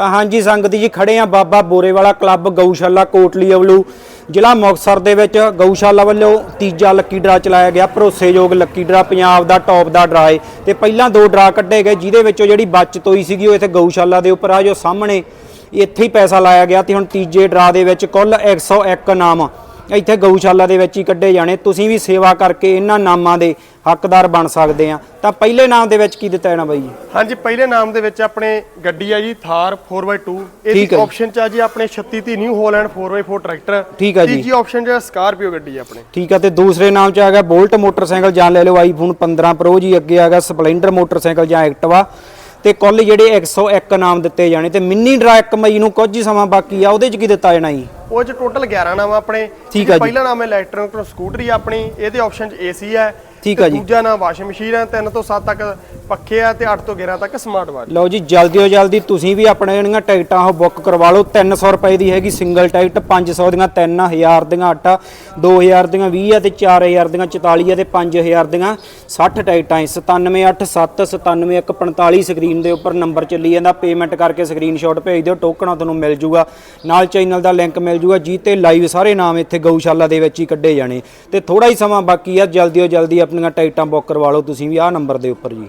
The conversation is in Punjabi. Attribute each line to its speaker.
Speaker 1: ਤਾਂ ਹਾਂਜੀ, ਸੰਗਤ ਜੀ ਖੜੇ ਆ ਬਾਬਾ ਬੋਰੇਵਾਲਾ ਕਲੱਬ ਗਊਸ਼ਾਲਾ ਕੋਟਲੀ ਅਵਲੂ ਜ਼ਿਲ੍ਹਾ ਮੁਕਤਸਰ ਦੇ ਵਿੱਚ ਗਊਸ਼ਾਲਾ ਵੱਲੋਂ ਤੀਜਾ ਲੱਕੀ ਡਰਾ ਚਲਾਇਆ ਗਿਆ। ਭਰੋਸੇਯੋਗ ਲੱਕੀ ਡਰਾ, ਪੰਜਾਬ ਦਾ ਟੌਪ ਦਾ ਡਰਾ ਹੈ ਤੇ ਪਹਿਲਾਂ ਦੋ ਡਰਾ ਕੱਢੇ ਗਏ, ਜਿਹਦੇ ਵਿੱਚੋਂ ਜਿਹੜੀ ਬਚਤ ਹੋਈ ਸੀਗੀ ਉਹ ਇੱਥੇ ਗਊਸ਼ਾਲਾ ਦੇ ਉੱਪਰ ਆ। ਜੋ ਸਾਹਮਣੇ ਇੱਥੇ ਹੀ ਪੈਸਾ ਲਾਇਆ ਗਿਆ ਤੇ ਹੁਣ ਤੀਜੇ ਡਰਾ ਦੇ ਵਿੱਚ ਕੁੱਲ 101 ਨਾਮ ਇੱਥੇ ਗਊਸ਼ਾਲਾ ਦੇ ਵਿੱਚ ਹੀ ਕੱਢੇ ਜਾਣੇ। ਤੁਸੀਂ ਵੀ ਸੇਵਾ ਕਰਕੇ ਇਹਨਾਂ ਨਾਮਾਂ ਦੇ ਹੱਕਦਾਰ ਬਣ ਸਕਦੇ ਆ। ਤਾਂ ਪਹਿਲੇ ਨਾਮ ਦੇ ਵਿੱਚ ਕੀ ਦਿੱਤਾ ਜਾਣਾ ਬਾਈ ਜੀ?
Speaker 2: ਹਾਂਜੀ ਪਹਿਲੇ ਨਾਮ ਦੇ ਵਿੱਚ ਆਪਣੇ ਗੱਡੀ ਹੈ ਜੀ ਥਾਰ 4x2 ਇਹਦੀ। ਆਪਸ਼ਨ ਚ ਆ ਜੀ ਆਪਣੇ 36 ਤੀ ਨਿਊ ਹੋਲੈਂਡ 4x4 ਟਰੈਕਟਰ
Speaker 1: ਠੀਕ ਹੈ ਜੀ।
Speaker 2: ਤੀਜੀ ਆਪਸ਼ਨ ਜਿਹੜਾ ਸਕਾਰਪੀਓ ਗੱਡੀ ਹੈ ਆਪਣੇ।
Speaker 1: ਠੀਕ ਆ ਤੇ ਦੂਸਰੇ ਨਾਮ 'ਚ ਆ ਗਿਆ ਬੋਲਟ ਮੋਟਰਸਾਈਕਲ ਜਾਂ ਲੈ ਲਓ ਆਈਫੋਨ 15 ਪ੍ਰੋ ਜੀ ਅੱਗੇ ਆ ਗਿਆ ਸਪਲੈਂਡਰ ਮੋਟਰਸਾਈਕਲ ਜਾਂ ਐਕਟਿਵਾ ਤੇ ਕੁੱਲ ਜਿਹੜੇ 101 ਨਾਮ ਦਿੱਤੇ ਜਾਣੇ ਤੇ ਮਿੰਨੀ ਡਰਾ 1 ਮਈ ਨੂੰ ਕੁਝ ਹੀ ਸਮਾਂ ਬਾਕੀ ਆ ਉਹਦੇ 'ਚ ਕੀ ਦਿੱਤਾ ਜਾਣਾ ਜੀ?
Speaker 2: ਉਹ ਚ ਟੋਟਲ 11 ਨਾਮ ਆਪਣੇ।
Speaker 1: ਠੀਕ ਆ ਜੀ।
Speaker 2: ਪਹਿਲਾ ਨਾਮ ਹੈ ਇਲੈਕਟ੍ਰੋਨਿਕ ਸਕੂਟਰੀ ਆਪਣੀ। ਇਹਦੇ ਆਪਸ਼ਨ ਚ ਏਸੀ ਹੈ।
Speaker 1: ਠੀਕ ਆ ਜੀ।
Speaker 2: ਦੂਜਾ ਨਾਮ ਵਾਸ਼ਿੰਗ ਮਸ਼ੀਨ ਹੈ 3 ਤੋਂ 7 ਤੱਕ ਪੱਖੇ ਆ ਤੇ 8 ਤੋਂ 11 ਤੱਕ ਸਮਾਰਟ ਵਾਚ
Speaker 1: ਲਓ ਜੀ ਜਲਦੀ ਤੋਂ ਜਲਦੀ ਤੁਸੀਂ ਵੀ ਆਪਣੇ ਜਿਹੜੀਆਂ ਟਿਕਟਾਂ ਉਹ ਬੁੱਕ ਕਰਵਾ ਲਓ। 300 ਰੁਪਏ ਦੀ ਹੈਗੀ ਸਿੰਗਲ ਟਿਕਟ 500 ਦੀਆਂ 3000 ਦੀਆਂ 8 2000 ਦੀਆਂ 20 ਆ ਤੇ 4000 ਦੀਆਂ 44 ਆ ਤੇ 5000 ਦੀਆਂ 60 ਟਿਕਟਾਂ 9787979145 ਸਕਰੀਨ ਦੇ ਉੱਪਰ ਨੰਬਰ ਚੱਲੀ ਜਾਂਦਾ। ਪੇਮੈਂਟ ਕਰਕੇ ਸਕਰੀਨਸ਼ਾਟ ਭੇਜ ਦਿਓ ਟੋਕਣਾ ਤੁਹਾਨੂੰ ਮਿਲ ਜੂਗਾ। ਨਾਲ ਚੈਨਲ ਦਾ ਲਿੰਕ ਮਿਲ ਜੂਗਾ ਜੀ ਤੇ ਲਾਈਵ ਸਾਰੇ ਨਾਮ ਇੱਥੇ ਗਊਸ਼ਾਲਾ ਦੇ ਵਿੱਚ ਹੀ ਕੱਢੇ ਜਾਣੇ। ਤੇ ਥੋੜਾ ਹੀ ਸਮਾਂ ਬਾਕੀ ਆ ਜਲਦੀ ਤੋਂ ਜਲਦੀ ਆਪਣੀਆਂ ਟਿਕਟਾਂ ਬੁੱਕ ਕਰਵਾ ਲਓ ਤੁਸੀਂ ਵੀ ਆਹ ਨੰਬਰ ਦੇ ਉੱਪਰ ਜੀ।